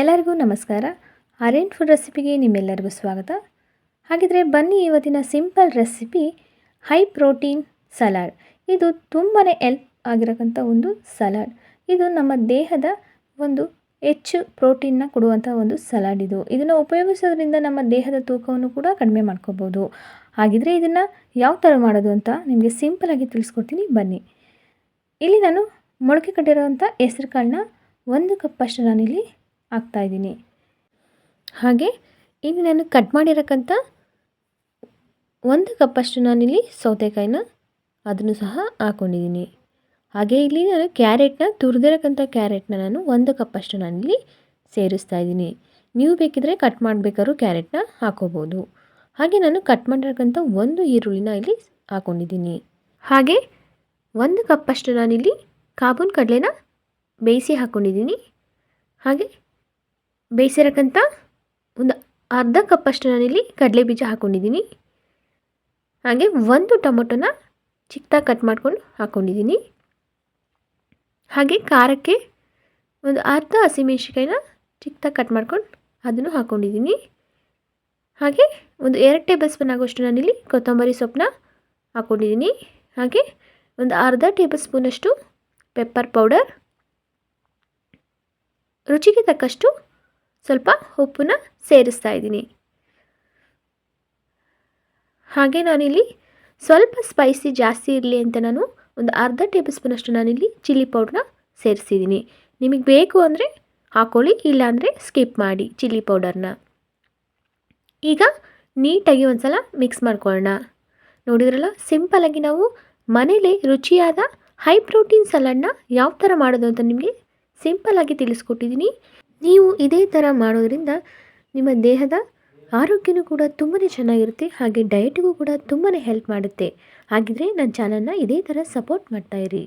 ಎಲ್ಲರಿಗೂ ನಮಸ್ಕಾರ. ಆರ್ಯನ್ ಫುಡ್ ರೆಸಿಪಿಗೆ ನಿಮ್ಮೆಲ್ಲರಿಗೂ ಸ್ವಾಗತ. ಹಾಗಿದ್ರೆ ಬನ್ನಿ ಇವತ್ತಿನ simple recipe high protein salad ಇದು ತುಂಬಾ ಎಲ್ಪ್ ಆಗಿರಕ್ಕಂಥ ಒಂದು ಸಲಾಡ್ ಇದು ನಮ್ಮ ದೇಹದ ಒಂದು ಹೆಚ್ಚು ಪ್ರೋಟೀನ್ನ ಕೊಡುವಂಥ ಒಂದು ಸಲಾಡ್ ಇದು. ಇದನ್ನು ಉಪಯೋಗಿಸೋದ್ರಿಂದ ನಮ್ಮ ದೇಹದ ತೂಕವನ್ನು ಕೂಡ ಕಡಿಮೆ ಮಾಡ್ಕೋಬೋದು. ಹಾಗಿದ್ರೆ ಇದನ್ನು ಯಾವ ಥರ ಮಾಡೋದು ಅಂತ ನಿಮಗೆ ಸಿಂಪಲಾಗಿ ತಿಳಿಸ್ಕೊಡ್ತೀನಿ. ಬನ್ನಿ. ಇಲ್ಲಿ ನಾನು ಮೊಳಕೆ ಕಟ್ಟಿರೋವಂಥ ಹೆಸ್ರು ಕಾಳನ್ನ ಒಂದು ಕಪ್ಪಷ್ಟು ನಾನಿಲ್ಲಿ ಹಾಕ್ತಾಯಿದ್ದೀನಿ ಹಾಗೆ ಇಲ್ಲಿ ನಾನು ಕಟ್ ಮಾಡಿರಕ್ಕಂಥ ಒಂದು ಕಪ್ಪಷ್ಟು ನಾನಿಲ್ಲಿ ಸೌತೆಕಾಯಿನ ಅದನ್ನು ಸಹ ಹಾಕ್ಕೊಂಡಿದ್ದೀನಿ ಹಾಗೆ ಇಲ್ಲಿ ನಾನು ಕ್ಯಾರೆಟ್ನ ತುರಿದಿರಕ್ಕಂಥ ಕ್ಯಾರೆಟ್ನ ನಾನು ಒಂದು ಕಪ್ಪಷ್ಟು ನಾನಿಲ್ಲಿ ಸೇರಿಸ್ತಾ ಇದ್ದೀನಿ. ನೀವು ಬೇಕಿದ್ರೆ ಕಟ್ ಮಾಡಬೇಕಾದ್ರೂ ಕ್ಯಾರೆಟ್ನ ಹಾಕೋಬೋದು. ಹಾಗೆ ನಾನು ಕಟ್ ಮಾಡಿರೋಕ್ಕಂಥ ಒಂದು ಈರುಳ್ಳಿನ ಇಲ್ಲಿ ಹಾಕ್ಕೊಂಡಿದ್ದೀನಿ ಹಾಗೆ, ಒಂದು ಕಪ್ಪಷ್ಟು ನಾನಿಲ್ಲಿ ಕಾಬೂನ್ ಕಡಲೆನ ಬೇಯಿಸಿ ಹಾಕ್ಕೊಂಡಿದ್ದೀನಿ ಹಾಗೆ ಬೇಯಿಸಿರೋಕ್ಕಂಥ ಒಂದು ಅರ್ಧ ಕಪ್ಪಷ್ಟು ನಾನಿಲ್ಲಿ ಕಡಲೆ ಬೀಜ ಹಾಕ್ಕೊಂಡಿದ್ದೀನಿ ಹಾಗೆ ಒಂದು ಟೊಮೊಟೊನ ಚಿಕ್ಕದಾಗಿ ಕಟ್ ಮಾಡ್ಕೊಂಡು ಹಾಕ್ಕೊಂಡಿದ್ದೀನಿ ಹಾಗೆ ಖಾರಕ್ಕೆ ಒಂದು ಅರ್ಧ ಹಸಿಮೆಣ್ಸಿಕಾಯಿನ ಚಿಕ್ಕದಾಗಿ ಕಟ್ ಮಾಡ್ಕೊಂಡು ಅದನ್ನು ಹಾಕ್ಕೊಂಡಿದ್ದೀನಿ ಹಾಗೆ ಒಂದು ಎರಡು ಟೇಬಲ್ ಸ್ಪೂನ್ ಆಗೋಷ್ಟು ನಾನಿಲ್ಲಿ ಕೊತ್ತಂಬರಿ ಸೊಪ್ಪನ್ನ ಹಾಕ್ಕೊಂಡಿದ್ದೀನಿ ಹಾಗೆ ಒಂದು ಅರ್ಧ ಟೇಬಲ್ ಸ್ಪೂನಷ್ಟು ಪೆಪ್ಪರ್ ಪೌಡರ್ ರುಚಿಗೆ ತಕ್ಕಷ್ಟು ಸ್ವಲ್ಪ ಉಪ್ಪನ್ನ ಸೇರಿಸ್ತಾ ಇದ್ದೀನಿ. ಹಾಗೆ ನಾನಿಲ್ಲಿ ಸ್ವಲ್ಪ ಸ್ಪೈಸಿ ಜಾಸ್ತಿ ಇರಲಿ ಅಂತ ನಾನು ಒಂದು ಅರ್ಧ ಟೇಬಲ್ ಸ್ಪೂನಷ್ಟು ನಾನಿಲ್ಲಿ ಚಿಲ್ಲಿ ಪೌಡ್ರನ್ನ ಸೇರಿಸಿದ್ದೀನಿ. ನಿಮಗೆ ಬೇಕು ಅಂದರೆ ಹಾಕೊಳ್ಳಿ, ಇಲ್ಲಾಂದರೆ ಸ್ಕಿಪ್ ಮಾಡಿ ಚಿಲ್ಲಿ ಪೌಡರ್ನ ಈಗ ನೀಟಾಗಿ ಒಂದು ಸಲ ಮಿಕ್ಸ್ ಮಾಡ್ಕೊಳ್ಳೋಣ. ನೋಡಿದ್ರಲ್ಲ ಸಿಂಪಲಾಗಿ ನಾವು ಮನೇಲೇ ರುಚಿಯಾದ ಹೈ ಪ್ರೋಟೀನ್ ಸಲಾಡ್ನ ಯಾವ ಥರ ಮಾಡೋದು ಅಂತ ನಿಮಗೆ ಸಿಂಪಲಾಗಿ ತಿಳಿಸ್ಕೊಟ್ಟಿದ್ದೀನಿ. ನೀವು ಇದೇ ಥರ ಮಾಡೋದ್ರಿಂದ ನಿಮ್ಮ ದೇಹದ ಆರೋಗ್ಯನೂ ಕೂಡ ತುಂಬಾ ಚೆನ್ನಾಗಿರುತ್ತೆ, ಹಾಗೆ ಡಯಟ್ಗೂ ಕೂಡ ತುಂಬಾ ಹೆಲ್ಪ್ ಮಾಡುತ್ತೆ. ಹಾಗಿದ್ರೆ ನನ್ನ ಚಾನಲ್ನ ಇದೇ ಥರ ಸಪೋರ್ಟ್ ಮಾಡ್ತಾಯಿರಿ